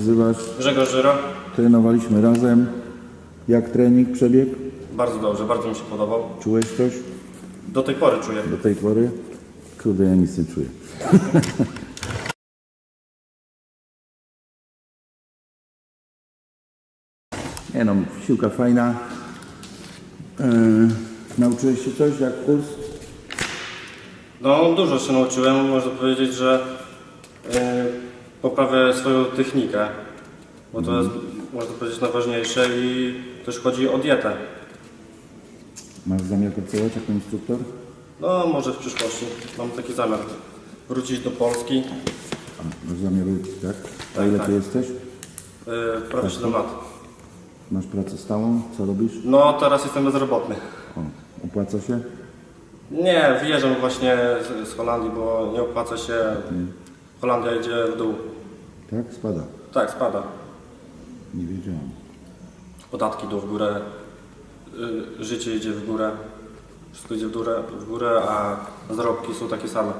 Nazywasz, Grzegorz Żyra. trenowaliśmy razem. Jak trening przebiegł? Bardzo dobrze, bardzo mi się podobał. Czułeś coś Do tej pory czuję. do tej pory? Kurde, ja nic nie czuję. nie no, siłka fajna. Yy, nauczyłeś się coś jak kurs? No dużo się nauczyłem, można powiedzieć, że yy, poprawię swoją technikę, bo to jest, można powiedzieć, najważniejsze i też chodzi o dietę. Masz zamiar pracować jako instruktor? No może w przyszłości, mam taki zamiar, wrócić do Polski, A, masz zamiar tak? A Tak, ile tak. ty jesteś? yy, prawie 7 lat. Masz pracę stałą? Co robisz? No teraz jestem bezrobotny. O, opłaca się? Nie, wyjeżdżam właśnie z, z Holandii, bo nie opłaca się, Holandia idzie w dół. Tak? Spada. Tak, spada. Nie wiedziałem. podatki idą w górę, y, życie idzie w górę, wszystko idzie w górę, w górę, a zarobki są takie same.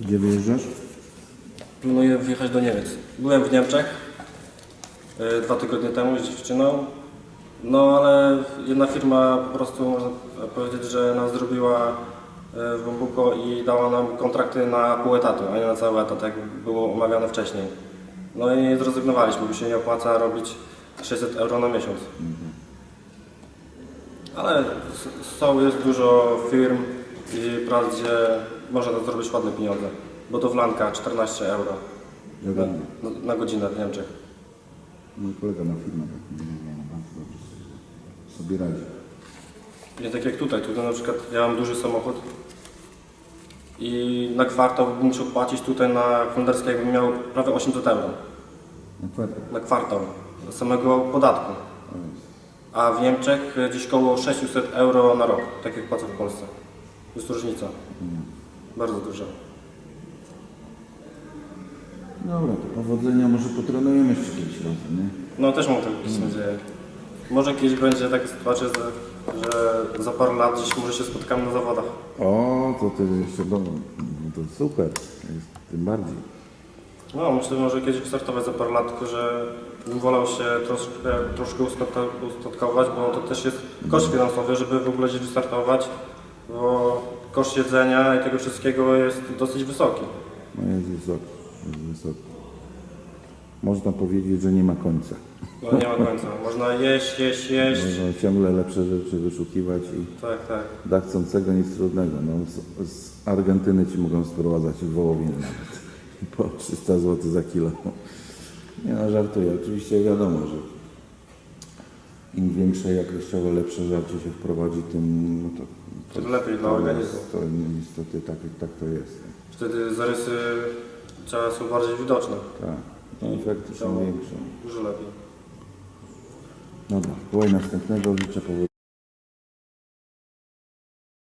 Gdzie wyjeżdżasz? Planuję wyjechać do Niemiec. Byłem w Niemczech y, dwa tygodnie temu z dziewczyną, no ale jedna firma po prostu można powiedzieć, że nas zrobiła w Bambuko i dała nam kontrakty na pół etatu, a nie na cały etat, jak było omawiane wcześniej. No i zrezygnowaliśmy, bo się nie opłaca robić 600 euro na miesiąc. Ale s- są, jest dużo firm i prac, gdzie można to zrobić ładne pieniądze. Budowlanka 14 euro na, wiem. na, na godzinę w Niemczech. Mój kolega ma firmę taką, nie wiem, bardzo dobrze sobie radzi. Nie tak jak tutaj. Tutaj na przykład ja mam duży samochód i na kwartał bym musiał płacić tutaj na holenderskie jakbym miał prawie 800 euro. Na kwartał. Kwartał samego podatku. A w Niemczech gdzieś koło 600 euro na rok, tak jak płacę w Polsce. Jest różnica. Bardzo duża. Dobra, to powodzenia, może potrenujemy jeszcze kiedyś razem, nie? No też mam taką nadzieję. Może kiedyś będzie taka sytuacja, że, że za parę lat gdzieś może się spotkamy na zawodach. O, to ty jeszcze, no to super, tym bardziej. No myślę, że może kiedyś wystartować za parę lat, tylko że bym wolał się troszkę, troszkę ustatko- ustatkować, bo to też jest koszt finansowy, żeby w ogóle gdzieś wystartować, bo koszt jedzenia i tego wszystkiego jest dosyć wysoki. No jest wysoki, jest wysoki. Można powiedzieć, że nie ma końca. No nie ma końca. Można jeść, jeść, jeść. Można ciągle lepsze rzeczy wyszukiwać i Tak, tak. dla chcącego nic trudnego. No, z, z Argentyny ci mogą sprowadzać wołowinę nawet po 300 zł za kilo. Nie no, żartuję. Oczywiście wiadomo, że im większe jakościowo lepsze żarcie się wprowadzi, tym no to, Tym lepiej dla organizmu. jest, to niestety tak, tak to jest. Wtedy zarysy ciała są bardziej widoczne. Tak. No, efekty są większe. Dużo lepiej. Dobra, wołaj następnego, życzę powodzenia.